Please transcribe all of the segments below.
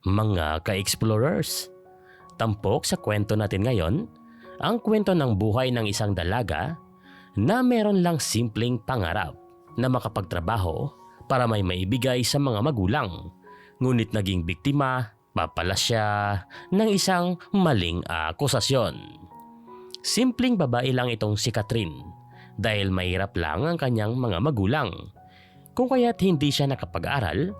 Mga ka-explorers, tampok sa kwento natin ngayon ang kwento ng buhay ng isang dalaga na meron lang simpleng pangarap na makapagtrabaho para may maibigay sa mga magulang. Ngunit naging biktima, papala siya ng isang maling akusasyon. Simpleng babae lang itong si Catherine dahil mahirap lang ang kanyang mga magulang. Kung kaya't hindi siya nakapag-aral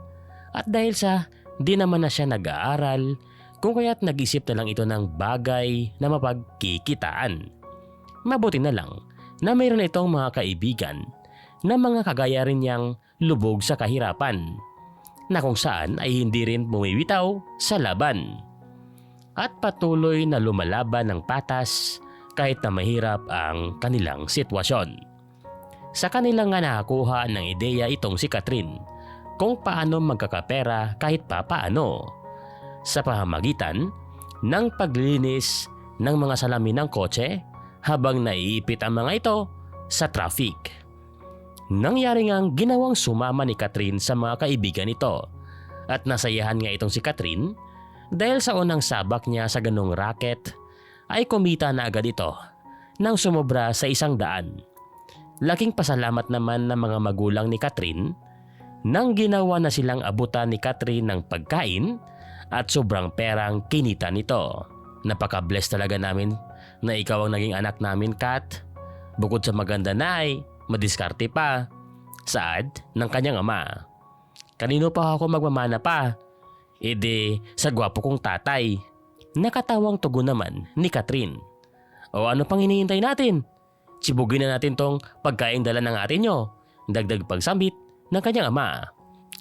at dahil sa di naman na siya nag-aaral kung kaya't nag-isip na lang ito ng bagay na mapagkikitaan. Mabuti na lang na mayroon itong mga kaibigan na mga kagaya rin niyang lubog sa kahirapan na kung saan ay hindi rin bumibitaw sa laban. At patuloy na lumalaban ng patas kahit na mahirap ang kanilang sitwasyon. Sa kanilang nga nakakuha ng ideya itong si Catherine kung paano magkakapera kahit pa paano sa pamamagitan ng paglinis ng mga salamin ng kotse habang naiipit ang mga ito sa traffic. Nangyari ngang ginawang sumama ni Catherine sa mga kaibigan nito at nasayahan nga itong si Catherine dahil sa unang sabak niya sa ganong racket ay kumita na agad ito nang sumobra sa isang daan. Laking pasalamat naman ng mga magulang ni Catherine nang ginawa na silang abutan ni Catherine ng pagkain at sobrang perang kinita nito. Napaka-bless talaga namin na ikaw ang naging anak namin, Kat. Bukod sa maganda na ay, madiskarte pa. Saad ng kanyang ama. Kanino pa ako magmamana pa? Ede sa gwapo kong tatay. Nakatawang tugon naman ni Catherine. O ano pang hinihintay natin? Sibugin na natin tong pagkain dala ng atin nyo. Dagdag pagsambit ng kanyang ama.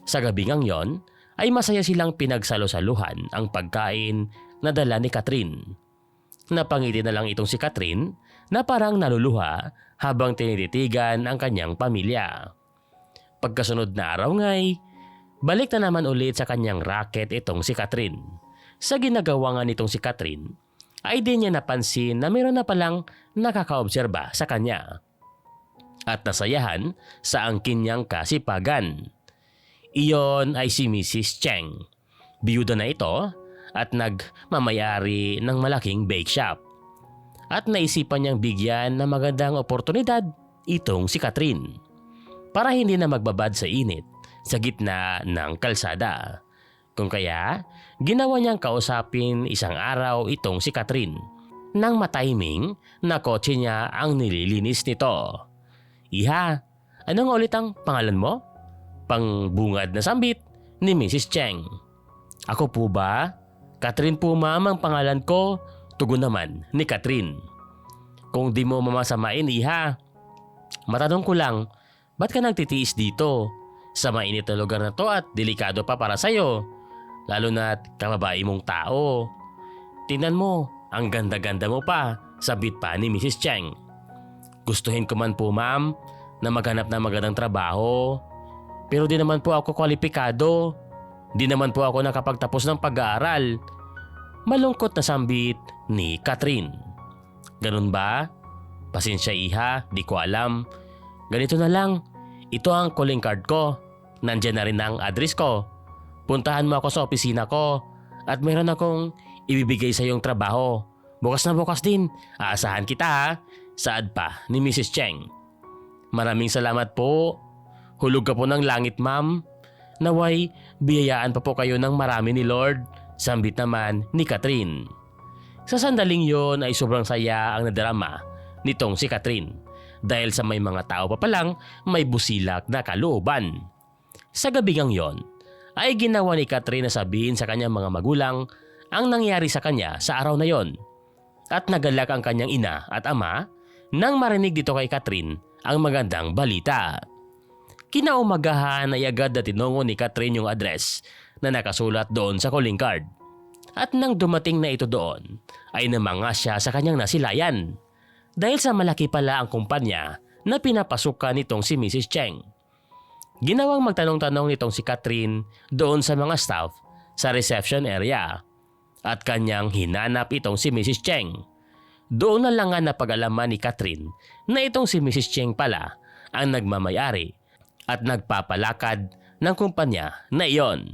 Sa gabingang yon ay masaya silang pinagsalo-saluhan ang pagkain na dala ni Catherine. Napangiti na lang itong si Catherine na parang naluluha habang tinititigan ang kanyang pamilya. Pagkasunod na araw nga'y, balik na naman ulit sa kanyang racket itong si Catherine. Sa ginagawa nga nitong si Catherine, ay di niya napansin na mayroon na palang nakakaobserba sa kanya at nasayahan sa angkin niyang kasipagan. Iyon ay si Mrs. Cheng. Biyuda na ito at nagmamayari ng malaking bake shop. At naisipan niyang bigyan ng magandang oportunidad itong si Catherine para hindi na magbabad sa init sa gitna ng kalsada. Kung kaya, ginawa niyang kausapin isang araw itong si Catherine nang matiming na kotse niya ang nililinis nito. Iha, ano nga ulit ang pangalan mo? Pangbungad na sambit ni Mrs. Cheng. Ako po ba? Catherine po ma'am ang pangalan ko. Tugon naman ni Catherine. Kung di mo mamasamain, Iha. Matanong ko lang, ba't ka nagtitiis dito? Sa mainit na lugar na to at delikado pa para sa'yo. Lalo na't kababae mong tao. Tingnan mo, ang ganda-ganda mo pa, sabit pa ni Mrs. Cheng. Gustuhin ko man po ma'am na maghanap ng magandang trabaho. Pero di naman po ako kwalipikado. Di naman po ako nakapagtapos ng pag-aaral. Malungkot na sambit ni Catherine. Ganun ba? Pasensya iha, di ko alam. Ganito na lang, ito ang calling card ko. Nandyan na rin ang address ko. Puntahan mo ako sa opisina ko at meron akong ibibigay sa iyong trabaho. Bukas na bukas din, aasahan kita ha. Saad pa ni Mrs. Cheng. Maraming salamat po. Hulog ka po ng langit ma'am. Naway, biyayaan pa po kayo ng marami ni Lord. Sambit naman ni Catherine. Sa sandaling yon ay sobrang saya ang nadarama nitong si Catherine dahil sa may mga tao pa palang may busilak na kalooban. Sa gabingang yon ay ginawa ni Catherine na sabihin sa kanyang mga magulang ang nangyari sa kanya sa araw na yon. At nagalak ang kanyang ina at ama nang marinig dito kay Catherine ang magandang balita. Kinaumagahan ay agad na tinungo ni Catherine yung address na nakasulat doon sa calling card. At nang dumating na ito doon, ay namanga siya sa kanyang nasilayan. Dahil sa malaki pala ang kumpanya na pinapasukan nitong si Mrs. Cheng. Ginawang magtanong-tanong nitong si Catherine doon sa mga staff sa reception area at kanyang hinanap itong si Mrs. Cheng. Doon na lang nga napag-alaman ni Catherine na itong si Mrs. Cheng pala ang nagmamayari at nagpapalakad ng kumpanya na iyon.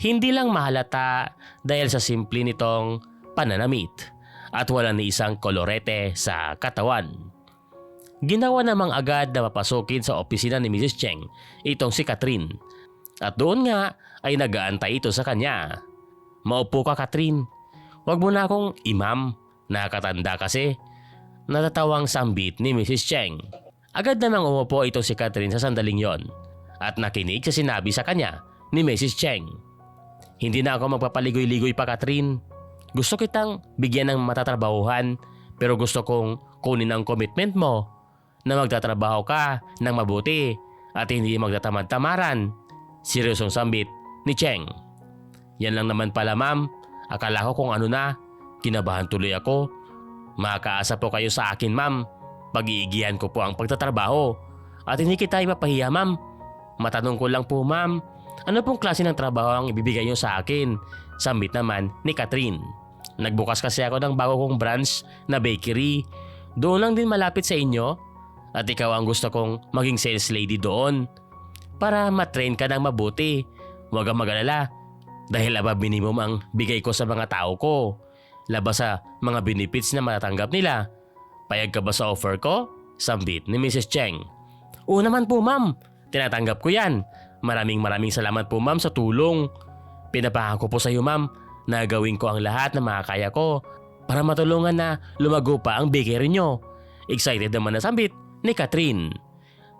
Hindi lang mahalata dahil sa simple nitong pananamit at wala ni isang kolorete sa katawan. Ginawa namang agad na mapasukin sa opisina ni Mrs. Cheng itong si Catherine. At doon nga ay nagaantay ito sa kanya. Maupo ka Catherine. Huwag mo na akong imam. Nakatanda kasi. Natatawang sambit ni Mrs. Cheng. Agad namang umupo itong si Catherine sa sandaling yon at nakinig sa sinabi sa kanya ni Mrs. Cheng. Hindi na ako magpapaligoy-ligoy pa Catherine. Gusto kitang bigyan ng matatrabahuhan pero gusto kong kunin ang commitment mo na magtatrabaho ka ng mabuti at hindi magtatamad-tamaran. Seryosong sambit ni Cheng. Yan lang naman pala ma'am. Akala ko kung ano na. Kinabahan tuloy ako. Makaasa po kayo sa akin ma'am. Pag-iigihan ko po ang pagtatrabaho. At hindi kita ipapahiya ma'am. Matanong ko lang po ma'am. Ano pong klase ng trabaho ang ibibigay niyo sa akin? Sambit naman ni Catherine. Nagbukas kasi ako ng bago kong branch na bakery. Doon lang din malapit sa inyo. At ikaw ang gusto kong maging sales lady doon. Para matrain ka ng mabuti. Huwag kang mag-alala. Dahil above minimum ang bigay ko sa mga tao ko. Labas sa mga benefits na matatanggap nila. Payag ka ba sa offer ko? Sambit ni Mrs. Cheng. Oo naman po ma'am. Tinatanggap ko yan. Maraming maraming salamat po ma'am sa tulong. Pinapahangko po sa iyo ma'am na gawin ko ang lahat na makakaya ko para matulungan na lumago pa ang bakery nyo. Excited naman na sambit ni Catherine.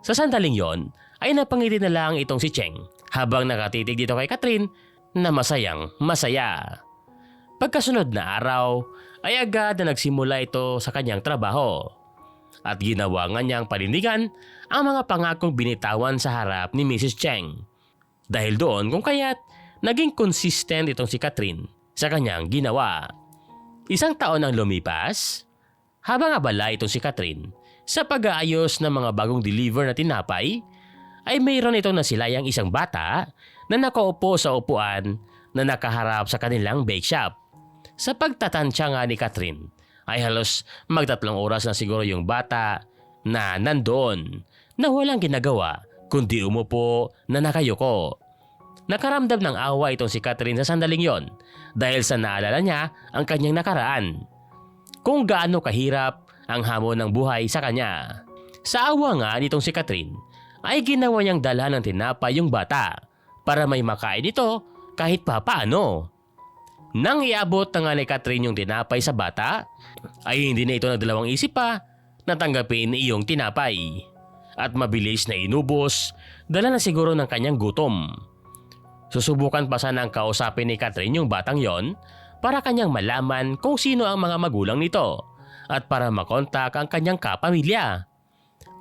Sa sandaling yon ay napangiti na lang itong si Cheng habang nakatitig dito kay Catherine na masayang masaya. Pagkasunod na araw ay agad na nagsimula ito sa kanyang trabaho. At ginawa nga niyang panindigan ang mga pangakong binitawan sa harap ni Mrs. Cheng. Dahil doon kung kaya't naging consistent itong si Catherine sa kanyang ginawa. Isang taon ang lumipas, habang abala itong si Catherine sa pag-aayos ng mga bagong deliver na tinapay, ay mayroon itong nasilayang isang bata na nakaupo sa upuan na nakaharap sa kanilang bake shop. Sa pagtatansya nga ni Catherine, ay halos magtatlong oras na siguro yung bata na nandoon na walang ginagawa kundi umupo na nakayuko. Nakaramdam ng awa itong si Catherine sa sandaling yon dahil sa naalala niya ang kanyang nakaraan. Kung gaano kahirap ang hamon ng buhay sa kanya. Sa awa nga nitong si Catherine ay ginawa niyang dalhan ng tinapay yung bata para may makain ito kahit pa paano. Nang iabot na nga ni Catherine yung tinapay sa bata, ay hindi na ito nagdalawang isip pa na tanggapin iyong tinapay. At mabilis na inubos, dala na siguro ng kanyang gutom. Susubukan pa sana ang kausapin ni Catherine yung batang yon para kanyang malaman kung sino ang mga magulang nito at para makontak ang kanyang kapamilya.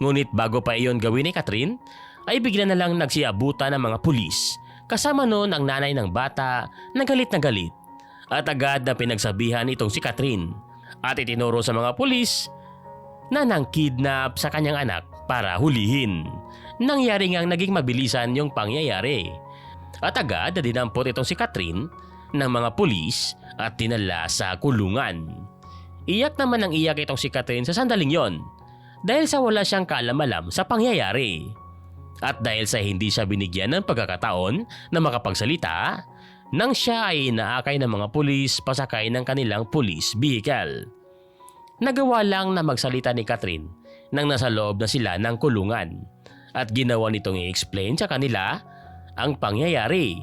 Ngunit bago pa iyon gawin ni Catherine, ay bigla na lang nagsiabutan ng mga pulis kasama noon ang nanay ng bata na galit na galit at agad na pinagsabihan itong si Catherine at itinuro sa mga pulis na nang kidnap sa kanyang anak para hulihin. Nangyari ngang naging mabilisan yung pangyayari. At agad na dinampot itong si Catherine ng mga pulis at dinala sa kulungan. Iyak naman ang iyak itong si Catherine sa sandaling yon dahil sa wala siyang kaalam-alam sa pangyayari. At dahil sa hindi siya binigyan ng pagkakataon na makapagsalita, nang siya ay inaakay ng mga pulis pasakay ng kanilang police vehicle. Nagawa lang na magsalita ni Catherine nang nasa loob na sila ng kulungan at ginawa nitong i-explain sa kanila ang pangyayari.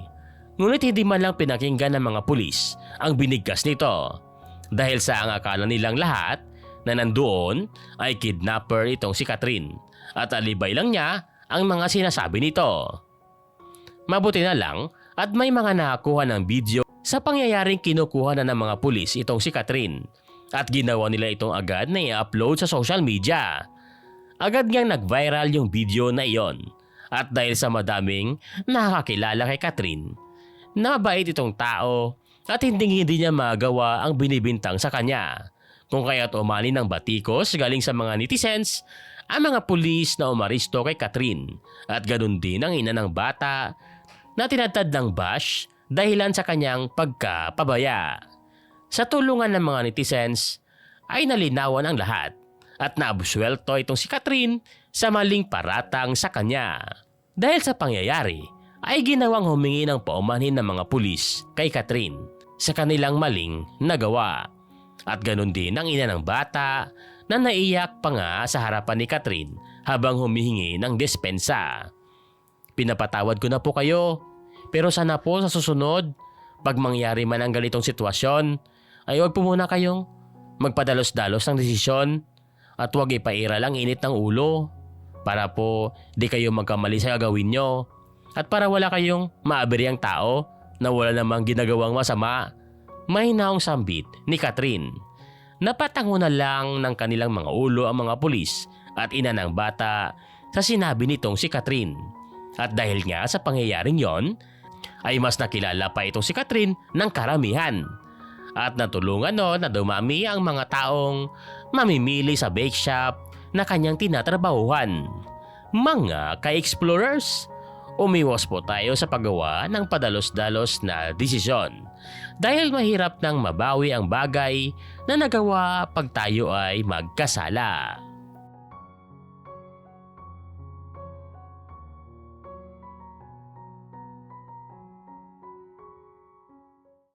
Ngunit hindi man lang pinakinggan ng mga pulis ang binigkas nito dahil sa ang akala nilang lahat na nandoon ay kidnapper itong si Catherine at alibay lang niya ang mga sinasabi nito. Mabuti na lang at may mga nakakuha ng video sa pangyayaring kinukuha na ng mga pulis itong si Catherine at ginawa nila itong agad na i-upload sa social media. Agad ngang nag-viral yung video na iyon at dahil sa madaming nakakilala kay Catherine, nabait itong tao at hindi hindi niya magawa ang binibintang sa kanya. Kung kaya't umani ng batikos galing sa mga netizens ang mga pulis na umaristo kay Catherine at ganun din ang ina ng bata na tinatad ng bash dahilan sa kanyang pagkapabaya. Sa tulungan ng mga netizens ay nalinawan ang lahat at naabuswelto itong si Catherine sa maling paratang sa kanya. Dahil sa pangyayari ay ginawang humingi ng paumanhin ng mga pulis kay Catherine sa kanilang maling nagawa. At ganun din ang ina ng bata na naiyak pa nga sa harapan ni Catherine habang humihingi ng dispensa. Pinapatawad ko na po kayo pero sana po sa susunod pag mangyari man ang ganitong sitwasyon ay huwag po muna kayong magpadalos-dalos ng desisyon at huwag ipaira lang init ng ulo para po di kayo magkamali sa gagawin nyo at para wala kayong maaberiyang tao na wala namang ginagawang masama. Mahinaong sambit ni Catherine. Napatango na lang ng kanilang mga ulo ang mga pulis at ina ng bata sa sinabi nitong si Catherine. At dahil nga sa pangyayaring yon, ay mas nakilala pa itong si Catherine ng karamihan. At natulungan no na dumami ang mga taong mamimili sa bake shop na kanyang tinatrabahuhan. Mga ka-explorers, umiwas po tayo sa paggawa ng padalos-dalos na desisyon dahil mahirap nang mabawi ang bagay na nagawa pag tayo ay magkasala.